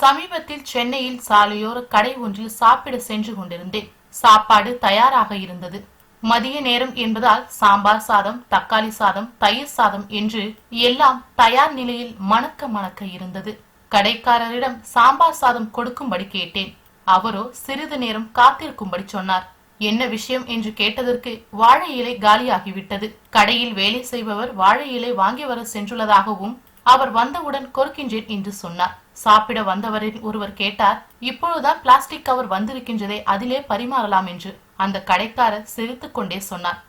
சமீபத்தில் சென்னையில் சாலையோர கடை ஒன்றில் சாப்பிட சென்று கொண்டிருந்தேன். சாப்பாடு தயாராக இருந்தது. மதிய நேரம் என்பதால் சாம்பார் சாதம் தக்காளி சாதம் தயிர் சாதம் என்று எல்லாம் தயார் நிலையில் மணக்க மணக்க இருந்தது. கடைக்காரரிடம் சாம்பார் சாதம் கொடுக்கும்படி கேட்டேன். அவரோ சிறிது நேரம் காத்திருக்கும்படி சொன்னார். என்ன விஷயம்? என்று கேட்டதற்கு வாழை இலை காலியாகிவிட்டது. கடையில் வேலை செய்பவர் வாழை இலை வாங்கி வர சென்றுள்ளதாகவும் அவர் வந்தவுடன் கொடுக்கின்றேன் என்று சொன்னார். சாப்பிட வந்தவரின் ஒருவர் கேட்டார் இப்பொழுதுதான் பிளாஸ்டிக் கவர் வந்திருக்கின்றதே அதிலே பரிமாறலாம் என்று. அந்த கடைக்காரர் சிரித்து கொண்டே சொன்னார்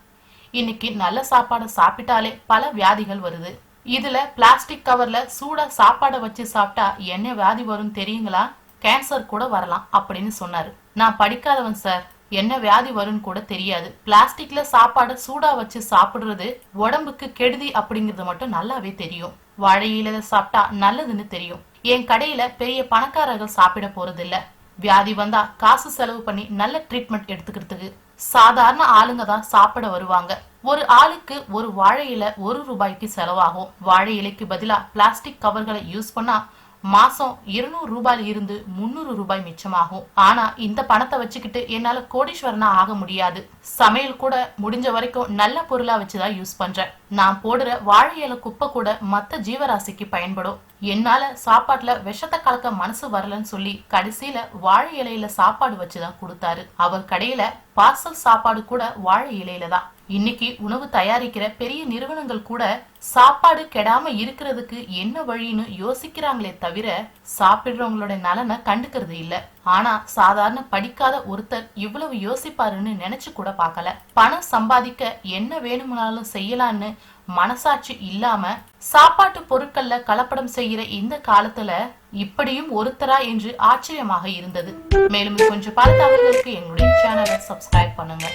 இன்னைக்கு நல்ல சாப்பாடு சாப்பிட்டாலே பல வியாதிகள் வருது. இதுல பிளாஸ்டிக் கவர்ல சூடா சாப்பாடை வச்சு சாப்பிட்டா என்ன வியாதி வரும் தெரியுங்களா? கேன்சர் கூட வரலாம் அப்படின்னு சொன்னாரு. நான் படிக்காதவன் சார் என்ன வியாதி வரும்னு கூட தெரியாது. பிளாஸ்டிக்ல சாப்பாடு சூடா வச்சு சாப்பிடுறது உடம்புக்கு கெடுதி அப்படிங்கறது மட்டும் நல்லாவே தெரியும். வாழை இலையில சாப்பிட்டா நல்லதுன்னு தெரியும். என் கடையில பெரிய பணக்காரர்கள் சாப்பிட போறதில்ல. வியாதி வந்தா காசு செலவு பண்ணி நல்ல ட்ரீட்மெண்ட் எடுத்துக்கிறதுக்கு சாதாரண ஆளுங்க தான் சாப்பிட வருவாங்க. ஒரு ஆளுக்கு ஒரு வாழை இலை ஒரு ரூபாய்க்கு செலவாகும். வாழை இலைக்கு பதிலா பிளாஸ்டிக் கவர்களை யூஸ் பண்ணா மாசம் இருநூறு ரூபாயில் இருந்து முன்னூறு ரூபாய் மிச்சமாகும். ஆனா இந்த பணத்தை வச்சுக்கிட்டு என்னால கோடீஸ்வரனா ஆக முடியாது. சமையல் கூட முடிஞ்ச வரைக்கும் நல்ல பொருளா வச்சுதான் யூஸ் பண்றேன். நான் போடுற வாழை இலை குப்பை கூட மத்த ஜீவராசிக்கு பயன்படும். என்னால சாப்பாட்டுல விஷத்தை கலக்க மனசு வரலன்னு சொல்லி கடைசியில வாழை இலையில சாப்பாடு வச்சுதான் கொடுத்தாரு. அவர் கடையில பார்சல் சாப்பாடு கூட வாழை இலையில தான். இன்னைக்கு உணவு தயாரிக்கிற பெரிய நிறுவனங்கள் கூட சாப்பாடு கெடாம இருக்கிறதுக்கு என்ன வழின்னு யோசிக்கிறாங்களே தவிர சாப்பிடுறவங்களோட நலனை கண்டுக்கிறது இல்லை. ஆனா சாதாரண படிக்காத ஒருத்தர் இவ்வளவு யோசிப்பாருன்னு நினைச்சு கூட பார்க்கல. பணம் சம்பாதிக்க என்ன வேணும்னாலும் செய்யலான்னு மனசாட்சி இல்லாம சாப்பாட்டு பொருட்கள்ல கலப்படம் செய்யற இந்த காலத்துல இப்படியும் ஒருத்தரா என்று ஆச்சரியமாக இருந்தது. மேலும் கொஞ்சம் பல தகவல்களுக்கு எங்களுடைய சேனலை சப்ஸ்கிரைப் பண்ணுங்க.